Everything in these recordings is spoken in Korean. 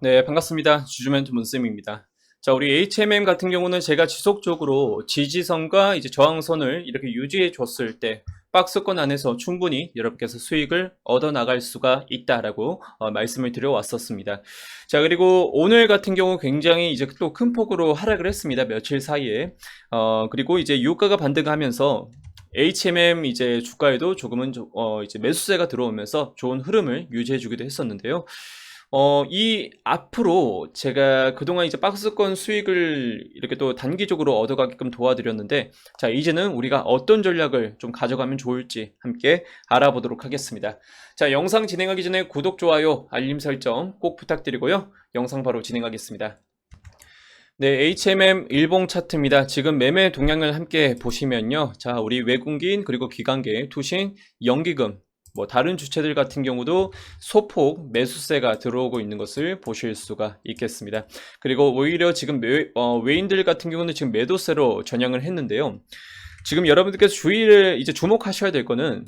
네, 반갑습니다. 주주멘트 문쌤입니다. 자, 우리 HMM 같은 경우는 제가 지속적으로 지지선과 이제 저항선을 이렇게 유지해 줬을 때 박스권 안에서 충분히 여러분께서 수익을 얻어 나갈 수가 있다라고 어, 말씀을 드려 왔었습니다. 자, 그리고 오늘 같은 경우 굉장히 이제 또 큰 폭으로 하락을 했습니다. 며칠 사이에. 어, 그리고 이제 유가가 반등하면서 HMM 이제 주가에도 조금은 조- 어, 이제 매수세가 들어오면서 좋은 흐름을 유지해 주기도 했었는데요. 어, 이 앞으로 제가 그동안 이제 박스권 수익을 이렇게 또 단기적으로 얻어가게끔 도와드렸는데, 자, 이제는 우리가 어떤 전략을 좀 가져가면 좋을지 함께 알아보도록 하겠습니다. 자, 영상 진행하기 전에 구독, 좋아요, 알림 설정 꼭 부탁드리고요. 영상 바로 진행하겠습니다. 네, HMM 일봉 차트입니다. 지금 매매 동향을 함께 보시면요. 자, 우리 외국인 그리고 기관계, 투신, 연기금, 뭐 다른 주체들 같은 경우도 소폭 매수세가 들어오고 있는 것을 보실 수가 있겠습니다. 그리고 오히려 지금 매, 어, 외인들 같은 경우는 지금 매도세로 전향을 했는데요. 지금 여러분들께서 주의를 이제 주목하셔야 될 거는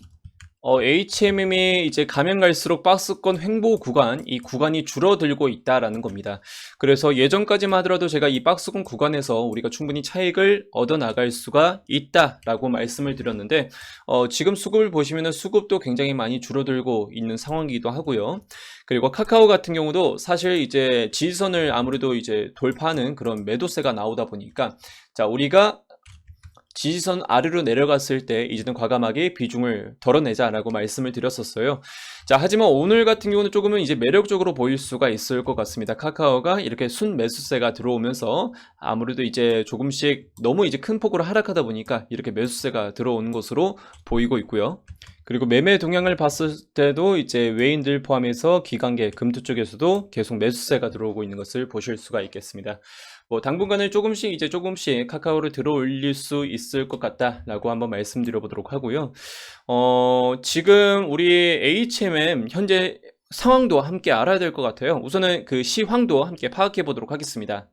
어, HMM이 이제 가면 갈수록 박스권 횡보 구간, 이 구간이 줄어들고 있다라는 겁니다. 그래서 예전까지만 하더라도 제가 이 박스권 구간에서 우리가 충분히 차익을 얻어 나갈 수가 있다라고 말씀을 드렸는데, 어, 지금 수급을 보시면은 수급도 굉장히 많이 줄어들고 있는 상황이기도 하고요. 그리고 카카오 같은 경우도 사실 이제 지지선을 아무래도 이제 돌파하는 그런 매도세가 나오다 보니까, 자, 우리가 지지선 아래로 내려갔을 때 이제는 과감하게 비중을 덜어내자라고 말씀을 드렸었어요. 자, 하지만 오늘 같은 경우는 조금은 이제 매력적으로 보일 수가 있을 것 같습니다. 카카오가 이렇게 순 매수세가 들어오면서 아무래도 이제 조금씩 너무 이제 큰 폭으로 하락하다 보니까 이렇게 매수세가 들어오는 것으로 보이고 있고요. 그리고 매매 동향을 봤을 때도 이제 외인들 포함해서 기관계, 금투 쪽에서도 계속 매수세가 들어오고 있는 것을 보실 수가 있겠습니다. 뭐 당분간은 조금씩 이제 조금씩 카카오를 들어 올릴 수 있을 것 같다라고 한번 말씀드려 보도록 하고요. 어, 지금 우리 HMM 현재 상황도 함께 알아야 될 것 같아요. 우선은 그 시황도 함께 파악해 보도록 하겠습니다.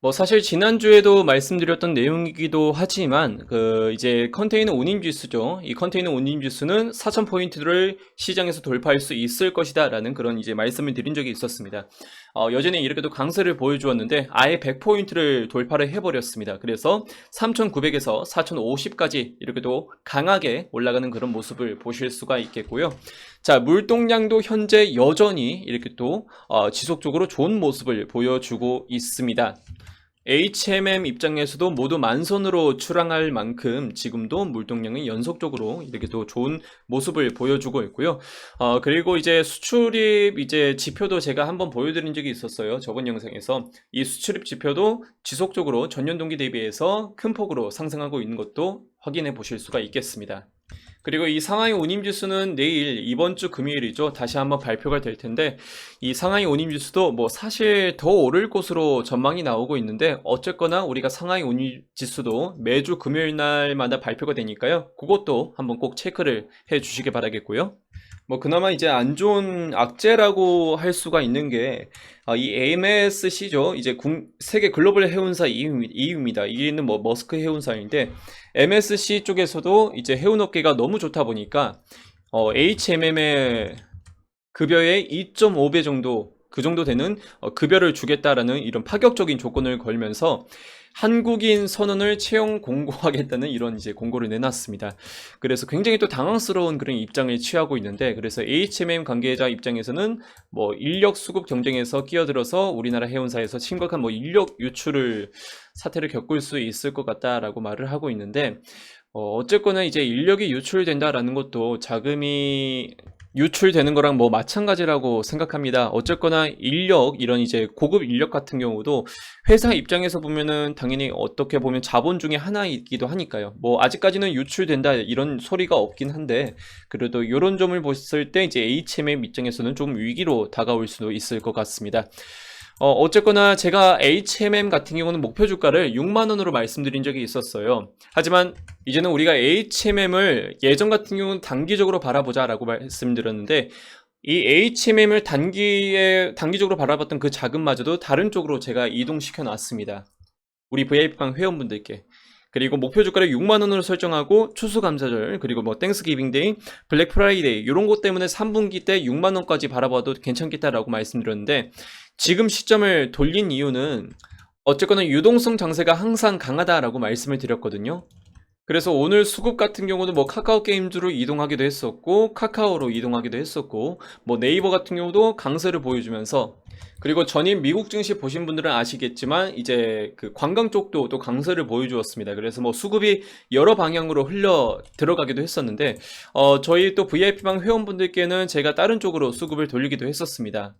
뭐 사실 지난주에도 말씀드렸던 내용이기도 하지만 그 이제 컨테이너 운임 지수죠. 이 컨테이너 운임 지수는 4천 포인트를 시장에서 돌파할 수 있을 것이다 라는 그런 이제 말씀을 드린 적이 있었습니다. 어, 여전히 이렇게도 강세를 보여주었는데 아예 100포인트를 돌파를 해버렸습니다. 그래서 3,900에서 4,050까지 이렇게도 강하게 올라가는 그런 모습을 보실 수가 있겠고요. 자, 물동량도 현재 여전히 이렇게 또 어, 지속적으로 좋은 모습을 보여주고 있습니다. HMM 입장에서도 모두 만선으로 출항할 만큼 지금도 물동량이 연속적으로 이렇게 또 좋은 모습을 보여주고 있고요. 어, 그리고 이제 수출입 이제 지표도 제가 한번 보여드린 적이 있었어요. 저번 영상에서 이 수출입 지표도 지속적으로 전년 동기 대비해서 큰 폭으로 상승하고 있는 것도 확인해 보실 수가 있겠습니다. 그리고 이 상하이 온임지수는 내일 이번 주 금요일이죠. 다시 한번 발표가 될 텐데 이 상하이 온임지수도 뭐 사실 더 오를 것으로 전망이 나오고 있는데 어쨌거나 우리가 상하이 온임지수도 매주 금요일 날마다 발표가 되니까요. 그것도 한번 꼭 체크를 해 주시기 바라겠고요. 뭐 그나마 이제 안 좋은 악재라고 할 수가 있는 게 이 MSC죠. 이제 국- 세계 글로벌 해운사 2위입니다. 2위는 뭐 머스크 해운사인데 MSC 쪽에서도 이제 해운업계가 너무 좋다 보니까 어, HMM의 급여의 2.5배 정도 그 정도 되는 어, 급여를 주겠다라는 이런 파격적인 조건을 걸면서 한국인 선원을 채용 공고하겠다는 이런 이제 공고를 내놨습니다. 그래서 굉장히 또 당황스러운 그런 입장을 취하고 있는데 그래서 HMM 관계자 입장에서는 뭐 인력 수급 경쟁에서 끼어들어서 우리나라 해운사에서 심각한 뭐 인력 유출을 사태를 겪을 수 있을 것 같다라고 말을 하고 있는데 어, 어쨌거나 이제 인력이 유출된다라는 것도 자금이 유출되는 거랑 뭐 마찬가지라고 생각합니다. 어쨌거나 인력, 이런 이제 고급 인력 같은 경우도 회사 입장에서 보면은 당연히 어떻게 보면 자본 중에 하나이기도 하니까요. 뭐 아직까지는 유출된다 이런 소리가 없긴 한데 그래도 이런 점을 봤을 때 이제 HMM 입장에서는 좀 위기로 다가올 수도 있을 것 같습니다. 어, 어쨌거나 제가 HMM 같은 경우는 목표 주가를 6만원으로 말씀드린 적이 있었어요. 하지만 이제는 우리가 HMM을 예전 같은 경우는 단기적으로 바라보자 라고 말씀드렸는데 이 HMM을 단기에, 단기적으로 바라봤던 그 자금마저도 다른 쪽으로 제가 이동시켜 놨습니다. 우리 VIP방 회원분들께. 그리고 목표 주가를 6만 원으로 설정하고 추수 감사절 그리고 뭐 땡스 기빙데이, 블랙 프라이데이 이런 것 때문에 3분기 때 6만 원까지 바라봐도 괜찮겠다라고 말씀드렸는데 지금 시점을 돌린 이유는 어쨌거나 유동성 장세가 항상 강하다라고 말씀을 드렸거든요. 그래서 오늘 수급 같은 경우는 뭐 카카오 게임즈로 이동하기도 했었고 카카오로 이동하기도 했었고 뭐 네이버 같은 경우도 강세를 보여주면서 그리고 전임 미국 증시 보신 분들은 아시겠지만 이제 그 관광 쪽도 또 강세를 보여주었습니다. 그래서 뭐 수급이 여러 방향으로 흘러 들어가기도 했었는데 어 저희 또 VIP방 회원분들께는 제가 다른 쪽으로 수급을 돌리기도 했었습니다.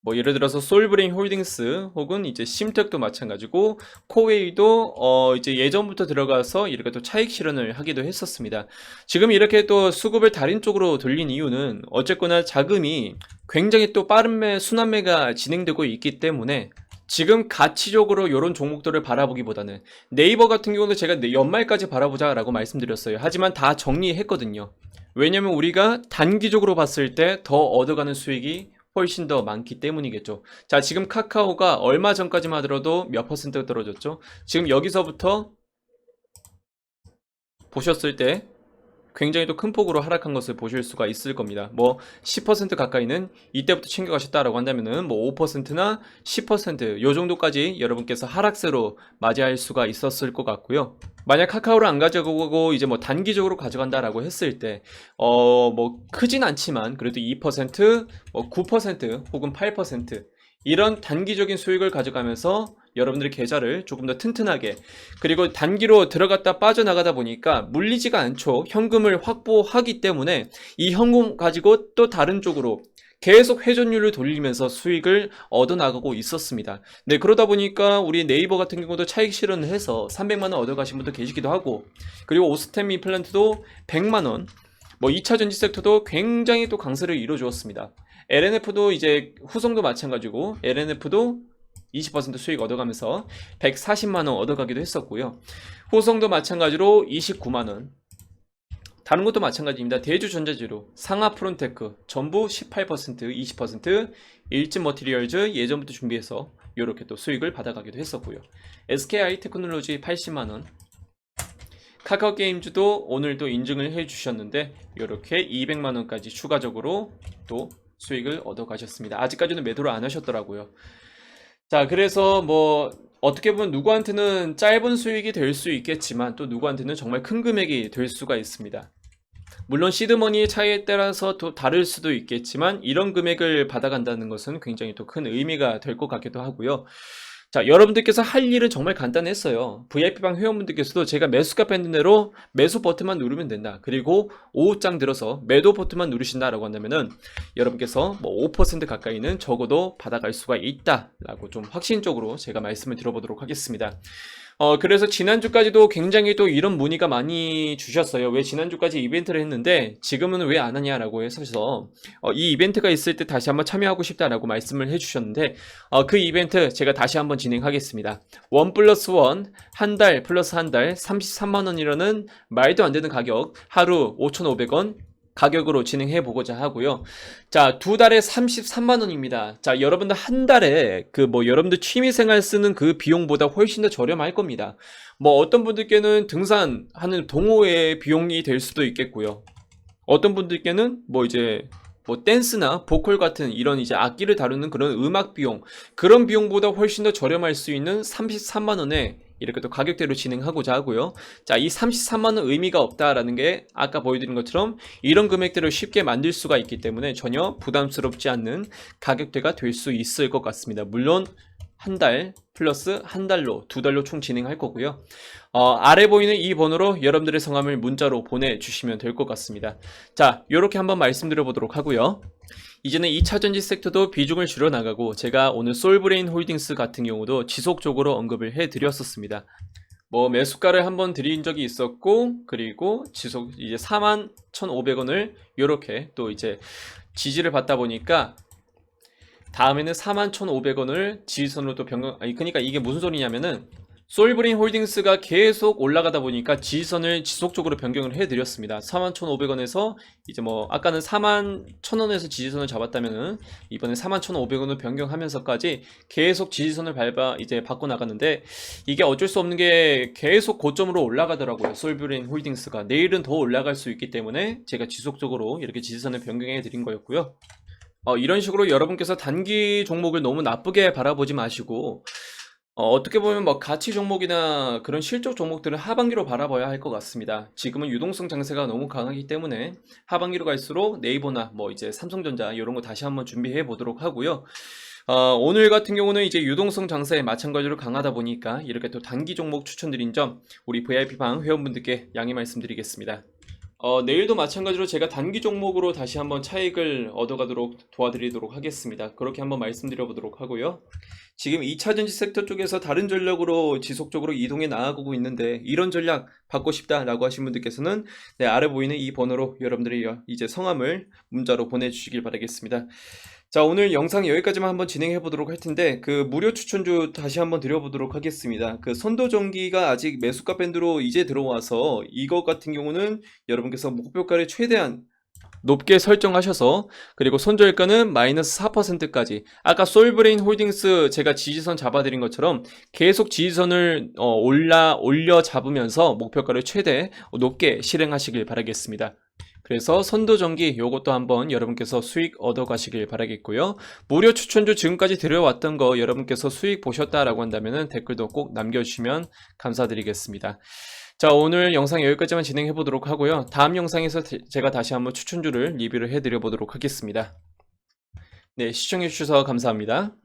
뭐 예를 들어서 솔브레인 홀딩스 혹은 이제 심텍도 마찬가지고 코웨이도 어 이제 예전부터 들어가서 이렇게 또 차익 실현을 하기도 했었습니다. 지금 이렇게 또 수급을 다른 쪽으로 돌린 이유는 어쨌거나 자금이 굉장히 또 빠른 매 순환매가 진행되고 있기 때문에 지금 가치적으로 이런 종목들을 바라보기보다는 네이버 같은 경우는 제가 내- 연말까지 바라보자 라고 말씀드렸어요. 하지만 다 정리했거든요. 왜냐면 우리가 단기적으로 봤을 때 더 얻어가는 수익이 훨씬 더 많기 때문이겠죠. 자, 지금 카카오가 얼마 전까지만 하더라도 몇 퍼센트 떨어졌죠? 지금 여기서부터 보셨을 때 굉장히 또 큰 폭으로 하락한 것을 보실 수가 있을 겁니다. 뭐 10% 가까이는 이때부터 챙겨가셨다라고 한다면은 뭐 5%나 10%요 정도까지 여러분께서 하락세로 맞이할 수가 있었을 것 같고요. 만약 카카오를 안 가져가고 이제 뭐 단기적으로 가져간다라고 했을 때 어 뭐 크진 않지만 그래도 2%, 뭐 9% 혹은 8% 이런 단기적인 수익을 가져가면서 여러분들의 계좌를 조금 더 튼튼하게 그리고 단기로 들어갔다 빠져나가다 보니까 물리지가 않죠. 현금을 확보하기 때문에 이 현금 가지고 또 다른 쪽으로 계속 회전율을 돌리면서 수익을 얻어나가고 있었습니다. 네, 그러다 보니까 우리 네이버 같은 경우도 차익 실현을 해서 300만원 얻어가신 분도 계시기도 하고, 그리고 오스템 임플란트도 100만원, 뭐 2차 전지 섹터도 굉장히 또 강세를 이뤄주었습니다. LNF도 이제 후성도 마찬가지고, LNF도 20% 수익 얻어가면서 140만원 얻어가기도 했었고요. 호성도 마찬가지로 29만원. 다른 것도 마찬가지입니다. 대주전자재료, 상하 프론테크 전부 18%, 20%, 일진 머티리얼즈 예전부터 준비해서 이렇게 또 수익을 받아가기도 했었고요. SKI 테크놀로지 80만원. 카카오 게임즈도 오늘도 인증을 해주셨는데 이렇게 200만 원까지 추가적으로 또 수익을 얻어 가셨습니다. 아직까지는 매도를 안 하셨더라고요. 자, 그래서 뭐 어떻게 보면 누구한테는 짧은 수익이 될 수 있겠지만 또 누구한테는 정말 큰 금액이 될 수가 있습니다. 물론 시드머니의 차이에 따라서 또 다를 수도 있겠지만 이런 금액을 받아간다는 것은 굉장히 또 큰 의미가 될 것 같기도 하고요. 자, 여러분들께서 할 일은 정말 간단했어요. VIP방 회원분들께서도 제가 매수가 밴드 대로 매수 버튼만 누르면 된다. 그리고 오후장 들어서 매도 버튼만 누르신다라고 한다면은 여러분께서 뭐 5% 가까이는 적어도 받아갈 수가 있다라고 좀 확신적으로 제가 말씀을 드려보도록 하겠습니다. 어, 그래서 지난주까지도 굉장히 또 이런 문의가 많이 주셨어요. 왜 지난주까지 이벤트를 했는데 지금은 왜 안 하냐라고 해서 어, 이 이벤트가 있을 때 다시 한번 참여하고 싶다라고 말씀을 해주셨는데 어, 그 이벤트 제가 다시 한번 진행하겠습니다. 원 플러스 원, 한 달 플러스 한 달 33만원이라는 말도 안 되는 가격 하루 5,500원 가격으로 진행해 보고자 하고요. 자, 두 달에 33만 원입니다. 자, 여러분들 한 달에 그 뭐 여러분들 취미 생활 쓰는 그 비용보다 훨씬 더 저렴할 겁니다. 뭐 어떤 분들께는 등산하는 동호회 비용이 될 수도 있겠고요. 어떤 분들께는 뭐 이제 뭐 댄스나 보컬 같은 이런 이제 악기를 다루는 그런 음악 비용 그런 비용보다 훨씬 더 저렴할 수 있는 33만 원에 이렇게 또 가격대로 진행하고자 하고요. 자, 이 33만 원 의미가 없다라는 게 아까 보여드린 것처럼 이런 금액대를 쉽게 만들 수가 있기 때문에 전혀 부담스럽지 않는 가격대가 될 수 있을 것 같습니다. 물론 한 달 플러스 한 달로 두 달로 총 진행할 거고요. 어, 아래 보이는 이 번호로 여러분들의 성함을 문자로 보내주시면 될 것 같습니다. 자, 이렇게 한번 말씀드려 보도록 하고요. 이제는 2차 전지 섹터도 비중을 줄여 나가고 제가 오늘 솔브레인 홀딩스 같은 경우도 지속적으로 언급을 해 드렸었습니다. 뭐 매수가를 한번 드린 적이 있었고 그리고 지속 이제 41,500원을 이렇게 또 이제 지지를 받다 보니까 다음에는 41,500원을 지지선으로 또 변경 아니 그러니까 이게 무슨 소리냐면은 솔브린 홀딩스가 계속 올라가다 보니까 지지선을 지속적으로 변경을 해드렸습니다. 41,500원에서 이제 뭐 아까는 41,000원에서 지지선을 잡았다면은 이번에 41,500원을 변경하면서까지 계속 지지선을 밟아 이제 바꿔 나갔는데 이게 어쩔 수 없는 게 계속 고점으로 올라가더라고요. 솔브린 홀딩스가 내일은 더 올라갈 수 있기 때문에 제가 지속적으로 이렇게 지지선을 변경해 드린 거였고요. 어, 이런 식으로 여러분께서 단기 종목을 너무 나쁘게 바라보지 마시고 어, 떻게 보면 뭐 가치 종목이나 그런 실적 종목들은 하반기로 바라봐야 할 것 같습니다. 지금은 유동성 장세가 너무 강하기 때문에 하반기로 갈수록 네이버나 뭐 이제 삼성전자 이런 거 다시 한번 준비해 보도록 하고요. 어, 오늘 같은 경우는 이제 유동성 장세에 마찬가지로 강하다 보니까 이렇게 또 단기 종목 추천드린 점 우리 VIP방 회원분들께 양해 말씀드리겠습니다. 어, 내일도 마찬가지로 제가 단기 종목으로 다시 한번 차익을 얻어가도록 도와드리도록 하겠습니다. 그렇게 한번 말씀드려 보도록 하고요. 지금 2차전지 섹터 쪽에서 다른 전략으로 지속적으로 이동해 나가고 있는데 이런 전략 받고 싶다라고 하신 분들께서는 네, 아래 보이는 이 번호로 여러분들이 이제 성함을 문자로 보내주시길 바라겠습니다. 자, 오늘 영상 여기까지만 한번 진행해 보도록 할 텐데, 그 무료 추천주 다시 한번 드려보도록 하겠습니다. 그 선도전기가 아직 매수가 밴드로 이제 들어와서 이것 같은 경우는 여러분께서 목표가를 최대한 높게 설정하셔서 그리고 손절가는 마이너스 4%까지 아까 솔브레인 홀딩스 제가 지지선 잡아드린 것처럼 계속 지지선을 어, 올라 올려 잡으면서 목표가를 최대 높게 실행하시길 바라겠습니다. 그래서 선도전기 요것도 한번 여러분께서 수익 얻어 가시길 바라겠고요. 무료 추천주 지금까지 드려왔던 거 여러분께서 수익 보셨다라고 한다면 댓글도 꼭 남겨주시면 감사드리겠습니다. 자, 오늘 영상 여기까지만 진행해 보도록 하고요. 다음 영상에서 제- 제가 다시 한번 추천주를 리뷰를 해드려 보도록 하겠습니다. 네, 시청해 주셔서 감사합니다.